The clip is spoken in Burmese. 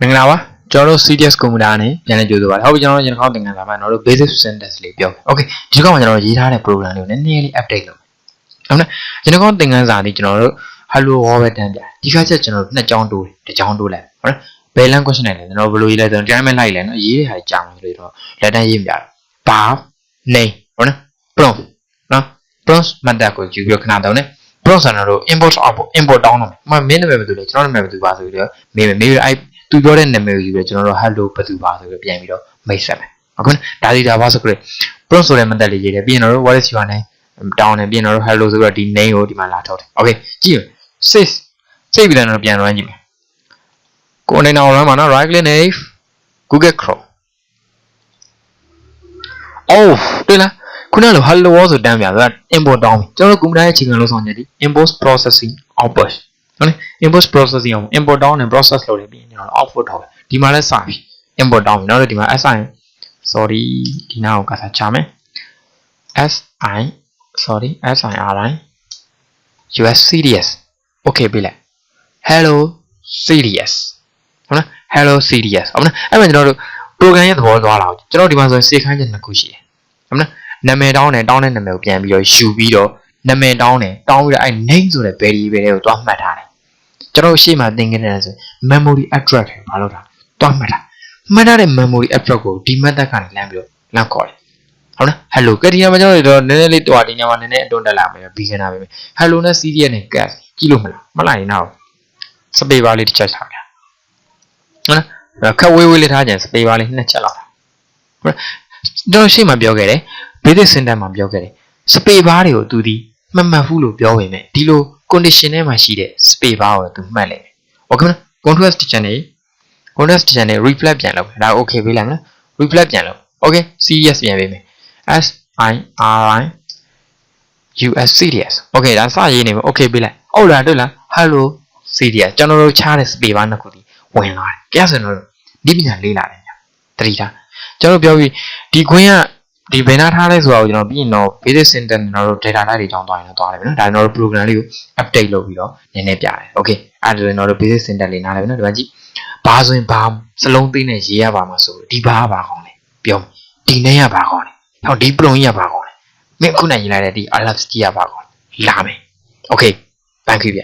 မင်္ဂလာပါကျွန်တော်တို့ CDS computer နဲ့ပြန်လည်ကြိုဆိုပါရစေဟုတ်ပြီကျွန်တော်တို့ရန်ကောင်းသင်ခန်းစာမှာကျွန်တော်တို့ basic syntax လေးပြောမယ် okay ဒီကောင်မှာကျွန်တော်တို့ရေးထားတဲ့ program လေးကိုနည်းနည်းလေး update လုပ်မယ်ဟုတ်နော်ကျွန်တော်ကောင်းသင်ခန်းစာလေးကျွန်တော်တို့ hello world ပဲတန်းပြဒီခါကျကျွန်တော်တို့နှစ်ကြောင်းတိုးတယ်တစ်ကြောင်းတိုးလိုက်ဟုတ်နော်ဘယ် language နဲ့လဲကျွန်တော်ဘယ်လိုရေးလဲဆိုတော့ဒီတိုင်းပဲလိုက်လဲနော်ရေးတဲ့ဟာကြာမှဆိုတော့လက်တန်းရေးမပြတော့ဘာ name ဟုတ်နော် prompt နော် prompt method ကိုယူပြီးခဏတော့ね prompt ဆိုတော့ import output import down လုပ်မယ်မင်းနာမည်ဘယ်သူလဲကျွန်တော်နာမည်ဘယ်သူပါဆိုပြီးတော့မေးမယ်မေးပြီးအဲ့ သူပြောတဲ့နာမည်ကိုယူပြီးကျွန်တော်တို့ hello ဘယ်သူပါဆိုပြီးပြန်ပြီးတော့မိတ်ဆက်မယ်ဟုတ်ကဲ့ဒါဒီဒါပါဆိုကြတယ် prompt ဆိုတဲ့ method လေးရေးတယ်ပြီးရင်တော့ what is your name တောင်းတယ်ပြီးရင်တော့ hello ဆိုပြီးတော့ဒီ name ကိုဒီမှာလာထုတ်တယ် okay ကြည့်ရ sys စိတ်ပြီးတော့ပြန် run ကြည့်မယ်ကိုနေအောင် run မှာနော် right click နဲ့ Google Chrome အိုးတွေ့လားခုနကလို hello world ဆိုတန်းပြဆိုတော့ import တောင်းပြီကျွန်တော်တို့ computer ရဲ့အခြေခံလုံးဆောင်ချက်ဒီ import processing output ဟုတ်လေ import processing အောင် import တောင်းနဲ့ process လုပ်တယ်ပြီးရင်ကျွန်တော် output ထောက်တယ်ဒီမှာလည်းစပြီ import တောင်းပြီနောက်တော့ဒီမှာ si sorry ဒီနာကိုကစားချမယ် si sorry siri us cds okay ပြီလေ hello cds ဟုတ်လား hello cds ဟုတ်လားအဲ့မှာကျွန်တော်တို့ program ရဲ့သဘောသွားလာအောင်ကျွန်တော်ဒီမှာဆိုရင်စေခိုင်းချက်နှစ်ခုရှိတယ်ဟုတ်လားနာမည်တောင်းတယ်တောင်းတဲ့နာမည်ကိုပြန်ပြီးတော့ယူပြီးတော့နာမည်တောင်းတယ်တောင်းပြီးတော့အဲ့ name ဆိုတဲ့ variable တွေကိုတွားမှတ်ထားတယ် ကျွန်တော်ရှေ့မှာသင်ခဲ့တဲ့ဆို memory address တွေဘာလို့တာတွားမှတ်တာမှတ်ထားတဲ့ memory address ကိုဒီ method ကနေလမ်းပြီးတော့လမ်းခေါ်တယ်ဟုတ်လား hello ကတိယမှာကျွန်တော်တို့နည်းနည်းလေးတွားဒီညမှာနည်းနည်းအတွန်းတက်လာမယ် beginner ပဲ hello နဲ့ cds နဲ့ gas ကြည့်လို့မလားမလိုက်ရင်တော့စပေပါလေးတစ်ချက်ထားတယ်ဟုတ်လားခက်ဝေးဝေးလေးထားကြစပေပါလေးနှစ်ချက်လောက်တာဟုတ်လားကျွန်တော်ရှေ့မှာပြောခဲ့တယ် basic syntax မှာပြောခဲ့တယ်စပေပါတွေကိုသူဒီမှတ်မှတ်ဘူးလို့ပြောဝင်မယ်ဒီလို condition ထဲမှာရှိတဲ့ space bar ကိုသူမှတ်လိုက်မယ်။ Okay မလား contrast teacher နေ contrast teacher နေ reflect ပြန်လုပ်မယ်။ဒါ okay ပေးလိုက်မလား reflect ပြန်လုပ် Okay CES ပြန်ပေးမယ် S I R I U S CDS Okay ဒါစရေးနေမယ် okay ပေးလိုက်။ဟုတ်လားတွေ့လား hello CDS ကျွန်တော်တို့ချားတဲ့ space bar နှစ်ခုဒီဝင်လာတယ်။ကြည့်စင်တော့ဒီပညာလေးလာတယ်ညာ။တတိထားကျွန်တော်ပြောပြီးဒီခွင်းက ဒီဘယ်နာထားလဲဆိုတာကိုကျွန်တော်ပြီးရင်တော့ basic syntax ကျွန်တော်တို့ data type တွေအကြောင်းသွားရင်တော့သွားတယ်ဗျနော်ဒါကျွန်တော်တို့ program လေးကို update လုပ်ပြီးတော့နည်းနည်းပြတယ် okay အဲ့ဒါကျွန်တော်တို့ basic syntax လေးနားလည်ပြီနော်ဒီမှာကြည့်ဘာဆိုရင်ဘာစလုံးသိနဲ့ရေးရပါမှာဆိုလို့ဒီဘာကဘာကောင်းလဲပြောဒီနေရဘာကောင်းလဲဟောဒီ plon ကြီးကဘာကောင်းလဲမင်းခုနရေးလိုက်တဲ့ဒီ alert ကြီးကဘာကောင်းလဲလာမယ် okay thank you ဗျ